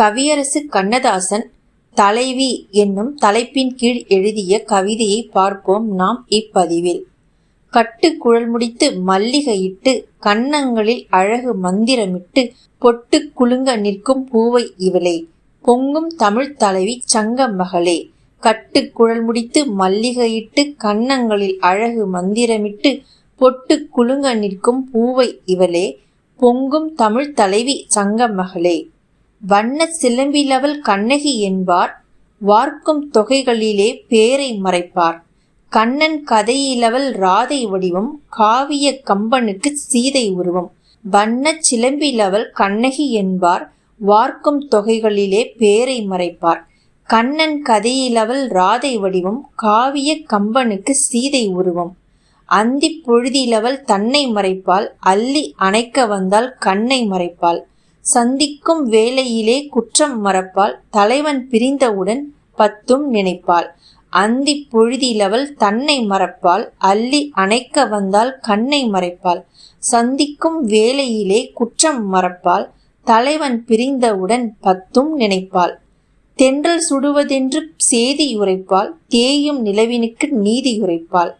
கவியரசு கண்ணதாசன் தலைவி என்னும் தலைப்பின் கீழ் எழுதிய கவிதையை பார்ப்போம் நாம் இப்பதிவில். கட்டு குழல் முடித்து மல்லிகையிட்டு கன்னங்களில் அழகு மந்திரமிட்டு பொட்டு குலுங்க நிற்கும் பூவை இவளே. பொங்கும் தமிழ் தலைவி சங்க மகளே. கட்டு குழல் முடித்து மல்லிகையிட்டு கன்னங்களில் அழகு மந்திரமிட்டு பொட்டு குலுங்க நிற்கும் பூவை இவளே. பொங்கும் தமிழ் தலைவி சங்க மகளே. வண்ண சிலம்பிலவள் கண்ணகி என்பார் வார்க்கும் தொகைகளிலே பேரை மறைப்பார். கண்ணன் கதையிலவள் ராதை வடிவம் காவிய கம்பனுக்கு சீதை உருவம். வண்ணச் சிலம்பிலவள் கண்ணகி என்பார் வார்க்கும் தொகைகளிலே பேரை மறைப்பார். கண்ணன் கதையிலவள் ராதை வடிவம் காவிய கம்பனுக்கு சீதை உருவம். அந்தி பொழுதிலவள் தன்னை மறைப்பாள் அள்ளி அணைக்க வந்தால் கண்ணை மறைப்பாள் சந்திக்கும் வேளையிலே குற்றம் மறப்பாள். தலைவன் பிரிந்தவுடன் பத்தும் நினைப்பாள். அந்தி பொழுதிலவள் தன்னை மறப்பாள். அள்ளி அணைக்க வந்தால் கண்ணை மறைப்பாள். சந்திக்கும் வேளையிலே குற்றம் மறப்பாள். தலைவன் பிரிந்தவுடன் பத்தும் நினைப்பாள். தென்றல் சுடுவதென்று சேதி உரைப்பாள். தேயும் நிலவினுக்கு நீதி உரைப்பாள்.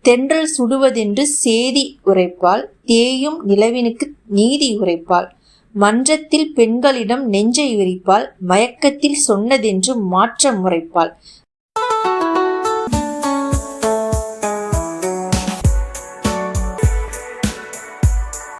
தென்றல் சுடுவதென்று சேதி உரைப்பாள். தேயும் நிலவினுக்கு நீதி உரைப்பாள். மன்றத்தில் பெண்களிடம் நெஞ்சை விரிப்பாள் மயக்கத்தில் சொன்னதென்று மாற்றம் முறைப்பாள்